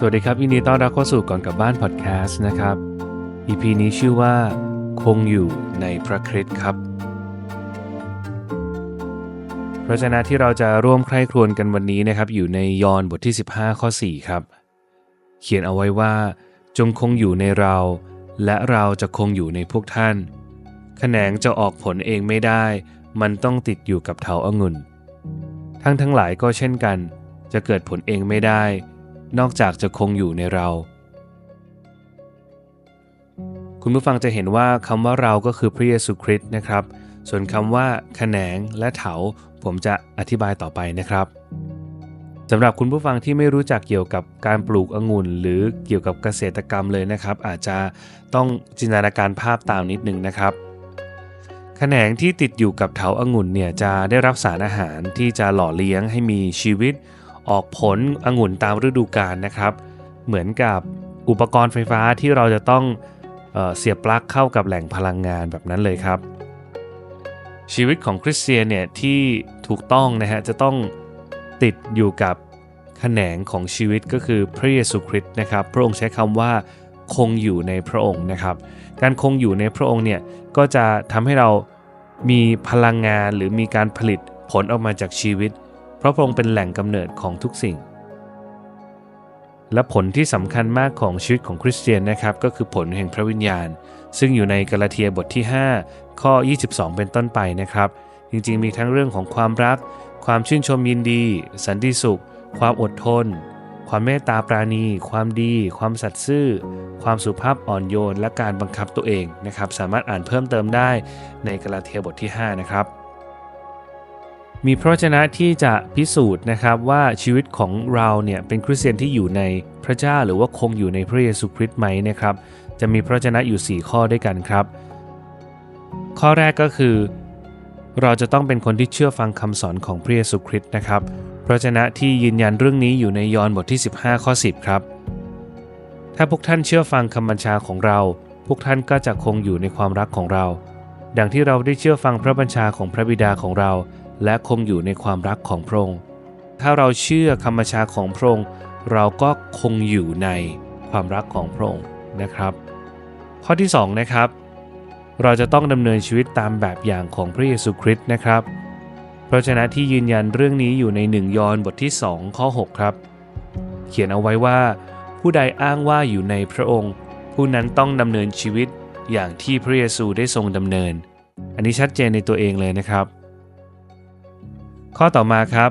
สวัสดีครับยินดีต้อนรับเข้าสู่ก่อนกลับบ้านพอดแคสต์นะครับ EP นี้ชื่อว่า คงอยู่ในพระคริสต์ครับพระชนะที่เราจะร่วมใคร่ครวญกันวันนี้นะครับ อยู่ในยอห์นบทที่ 15 ข้อ 4 ครับ เขียนเอาไว้ว่า จงคงอยู่ในเรา และเราจะคงอยู่ในพวกท่านแขนงจะออกผลเองไม่ได้ มันต้องติดอยู่กับเถาองุ่นทั้งทั้งหลายก็เช่นกัน จะเกิดผลเองไม่ได้ นอกจากจะคงอยู่ในเรา คุณผู้ฟังจะเห็นว่าคำว่าเราก็คือพระเยซูคริสต์นะครับ ส่วนคำว่าแขนงและเถาผมจะอธิบายต่อไปนะครับสำหรับคุณผู้ฟังที่ไม่รู้จักเกี่ยวกับการปลูกองุ่น หรือเกี่ยวกับเกษตรกรรมเลยนะครับ อาจจะต้องจินตนาการภาพตามนิดนึงนะครับแขนงที่ติดอยู่กับเถาองุ่นเนี่ยจะได้รับสารอาหารที่จะหล่อเลี้ยงให้มีชีวิต ออกผลองุ่นตามฤดูกาลนะครับ เหมือนกับอุปกรณ์ไฟฟ้าที่เราจะต้องเออเสียบปลั๊กเข้ากับแหล่งพลังงานแบบนั้นเลยครับ ชีวิตของคริสเตียนเนี่ยที่ถูกต้องนะฮะจะต้องติดอยู่กับขแขนงของชีวิตก็คือพระเยซูคริสต์นะครับ พระองค์ใช้คำว่าคงอยู่ในพระองค์นะครับ การคงอยู่ในพระองค์เนี่ยก็จะทำให้เรามีพลังงานหรือมีการผลิตผลออกมาจากชีวิต เพราะพระองค์เป็นแหล่งกำเนิดของทุกสิ่ง และผลที่สำคัญมากของชีวิตของคริสเตียนนะครับ ก็คือผลแห่งพระวิญญาณ ซึ่งอยู่ในกาลาเทียบทที่ 5 ข้อ 22 เป็นต้นไปนะครับ จริงๆ มีทั้งเรื่องของความรัก ความชื่นชมยินดี สันติสุข ความอดทน ความเมตตาปราณี ความดี ความสัตย์ซื่อ ความสุภาพอ่อนโยน และการบังคับตัวเองนะครับ สามารถอ่านเพิ่มเติมได้ในกาลาเทียบทที่ 5 นะครับ มีพระวจนะที่จะพิสูจน์นะครับว่าชีวิตของเราเนี่ยเป็นคริสเตียนที่อยู่ในพระเจ้าหรือว่าคงอยู่ในพระเยซูคริสต์ไหมนะครับ จะมีพระวจนะอยู่ 4 ข้อด้วยกันครับ ข้อแรกก็คือ เราจะต้องเป็นคนที่เชื่อฟังคำสอนของพระเยซูคริสต์นะครับพระวจนะที่ยืนยันเรื่องนี้อยู่ในยอห์นบทที่ 15 ข้อ 10 ครับ ถ้าพวกท่านเชื่อฟังคำบัญชาของเรา พวกท่านก็จะคงอยู่ในความรักของเรา ดังที่เราได้เชื่อฟังพระบัญชาของพระบิดาของเรา และคงอยู่ในความรักของพระองค์ ถ้าเราเชื่อคำบัญชาของพระองค์ เราก็คงอยู่ในความรักของพระองค์นะครับ ข้อที่2นะครับเราจะต้องดำเนินชีวิตตามแบบอย่างของพระเยซูคริสต์นะครับ เพราะฉะนั้นที่ยืนยันเรื่องนี้อยู่ใน1ยอห์นบทที่ 2 ข้อ 6 ครับ เขียนเอาไว้ว่า ผู้ใดอ้างว่าอยู่ในพระองค์ ผู้นั้นต้องดำเนินชีวิตอย่างที่พระเยซูได้ทรงดำเนิน อันนี้ชัดเจนในตัวเองเลยนะครับ ข้อต่อมาครับ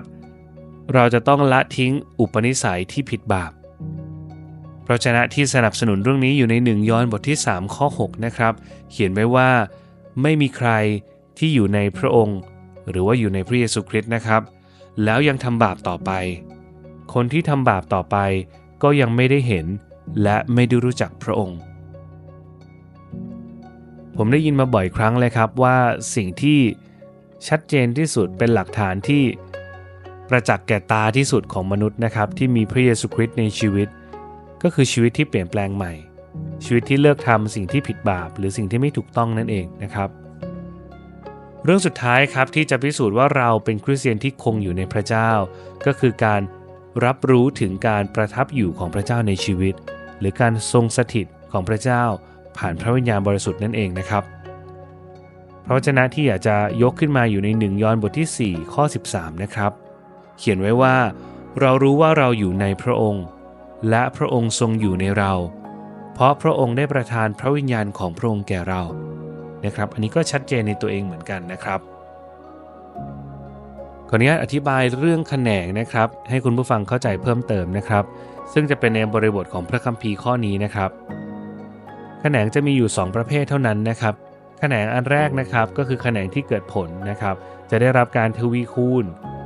เราจะต้องละทิ้งอุปนิสัยที่ผิดบาปเพราะฉะนั้นที่สนับสนุนเรื่องนี้อยู่ในหนึ่งย้อนบทที่ 3 ข้อ 6 นะครับ เขียนไว้ว่า ไม่มีใครที่อยู่ในพระองค์ หรือว่าอยู่ในพระเยซูคริสต์นะครับ แล้วยังทำบาปต่อไป คนที่ทำบาปต่อไป ก็ยังไม่ได้เห็น และไม่ได้รู้จักพระองค์ ผมได้ยินมาบ่อยครั้งเลยครับว่าสิ่งที่ ชัดเจนที่สุดเป็นหลักฐานที่ประจักษ์แก่ตาที่สุดของมนุษย์นะครับที่มีพระเยซูคริสต์ในชีวิต ก็คือชีวิตที่เปลี่ยนแปลงใหม่ ชีวิตที่เลิกทำสิ่งที่ผิดบาป หรือสิ่งที่ไม่ถูกต้องนั่นเองนะครับ เรื่องสุดท้ายครับที่จะพิสูจน์ว่าเราเป็นคริสเตียนที่คงอยู่ในพระเจ้า ก็คือการรับรู้ถึงการประทับอยู่ของพระเจ้าในชีวิต หรือการทรงสถิตของพระเจ้าผ่านพระวิญญาณบริสุทธิ์นั่นเองนะครับ พระวจนะที่อยากจะยกขึ้นมาอยู่ในหนึ่งยอห์นบทที่ 4 ข้อ 13 นะครับ เขียนไว้ว่า เรารู้ว่าเราอยู่ในพระองค์ และพระองค์ทรงอยู่ในเรา เพราะพระองค์ได้ประทานพระวิญญาณของพระองค์แก่เรานะครับ อันนี้ก็ชัดเจนในตัวเองเหมือนกันนะครับขออนุญาตอธิบายเรื่องแขนงนะครับ ให้คุณผู้ฟังเข้าใจเพิ่มเติมนะครับ ซึ่งจะเป็นในบริบทของพระคัมภีร์ข้อนี้นะครับ แขนงจะมีอยู่ 2 ประเภทเท่านั้นนะครับ แขนงอันแรกนะครับก็คือแขนงที่เกิดผลนะครับ จะได้รับการทวีคูณ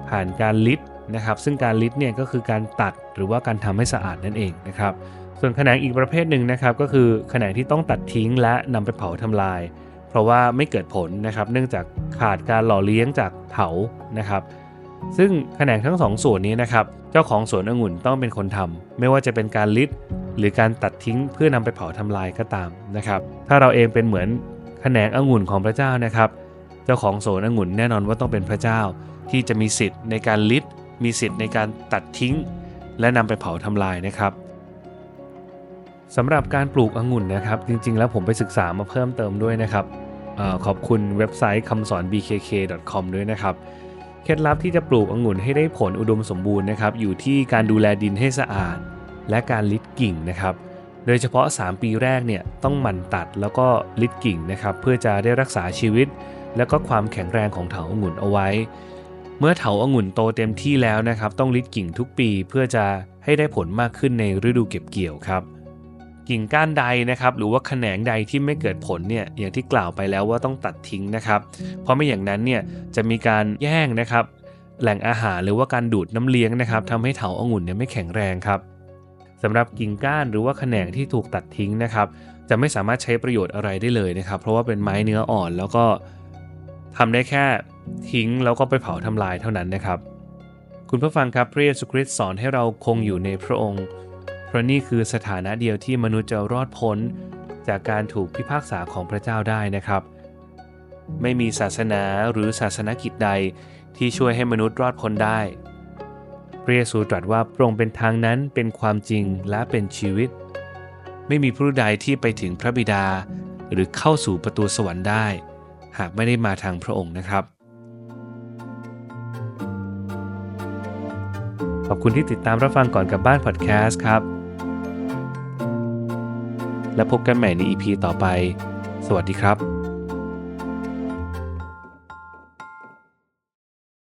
ผ่านการลิดนะครับ ซึ่งการลิดเนี่ยก็คือการตัดหรือว่าการทำให้สะอาดนั่นเองนะครับ ส่วนแขนงอีกประเภทหนึ่งนะครับก็คือแขนงที่ต้องตัดทิ้งและนำไปเผาทำลาย เพราะว่าไม่เกิดผลนะครับ เนื่องจากขาดการหล่อเลี้ยงจากเถานะครับซึ่งแขนงทั้งสองส่วนนี้นะครับ เจ้าของสวนองุ่นต้องเป็นคนทำไม่ว่าจะเป็นการลิดหรือการตัดทิ้งเพื่อนำไปเผาทำลายก็ตามนะครับ ถ้าเราเองเป็นเหมือน แขนงองุ่นของพระเจ้านะครับ เจ้าของสวนองุ่นแน่นอนว่าต้องเป็นพระเจ้าที่จะมีสิทธิ์ในการลิดมีสิทธิ์ในการตัดทิ้ง และนำไปเผาทำลายนะครับสำหรับการปลูกองุ่นนะครับ จริงๆ แล้วผมไปศึกษามาเพิ่มเติมด้วยนะครับเออขอบคุณเว็บไซต์คำสอน bkk.com ด้วยนะครับ เคล็ดลับที่จะปลูกองุ่นให้ได้ผลอุดมสมบูรณ์นะครับ อยู่ที่การดูแลดินให้สะอาด และการลิดกิ่งนะครับ โดยเฉพาะ 3 ปีแรกเนี่ยต้องหมั่นตัดแล้วก็ลิดกิ่งนะครับเพื่อจะได้รักษาชีวิต และก็ความแข็งแรงของเถาองุ่นเอาไว้ เมื่อเถาองุ่นโตเต็มที่แล้วนะครับต้องลิดกิ่งทุกปีเพื่อจะให้ได้ผลมากขึ้นในฤดูเก็บเกี่ยวครับกิ่งก้านใดนะครับหรือว่าแขนงใดที่ไม่เกิดผลเนี่ยอย่างที่กล่าวไปแล้วว่าต้องตัดทิ้งนะครับ เพราะไม่อย่างนั้นเนี่ยจะมีการแย่งนะครับแหล่งอาหารหรือว่าการดูดน้ำเลี้ยงนะครับทำให้เถาองุ่นเนี่ยไม่แข็งแรงครับ สำหรับกิ่งก้านหรือว่าแขนงที่ถูกตัดทิ้งนะครับ จะไม่สามารถใช้ประโยชน์อะไรได้เลยนะครับ เพราะว่าเป็นไม้เนื้ออ่อนแล้วก็ทำได้แค่ทิ้งแล้วก็ไปเผาทำลายเท่านั้นนะครับ คุณผู้ฟังครับพระเยซูคริสต์สอนให้เราคงอยู่ในพระองค์ เพราะนี่คือสถานะเดียวที่มนุษย์จะรอดพ้น จากการถูกพิพากษาของพระเจ้าได้นะครับ ไม่มีศาสนาหรือศาสนกิจใดที่ช่วยให้มนุษย์รอดพ้นได้ พระเยซูตรัสว่าพระองค์เป็นทางนั้นเป็นความจริงและเป็นชีวิต ไม่มีผู้ใดที่ไปถึงพระบิดา หรือเข้าสู่ประตูสวรรค์ได้ หากไม่ได้มาทางพระองค์นะครับ ขอบคุณที่ติดตามรับฟังก่อนกลับบ้านพอดแคสต์ครับ และพบกันใหม่ใน EP ต่อไป สวัสดีครับ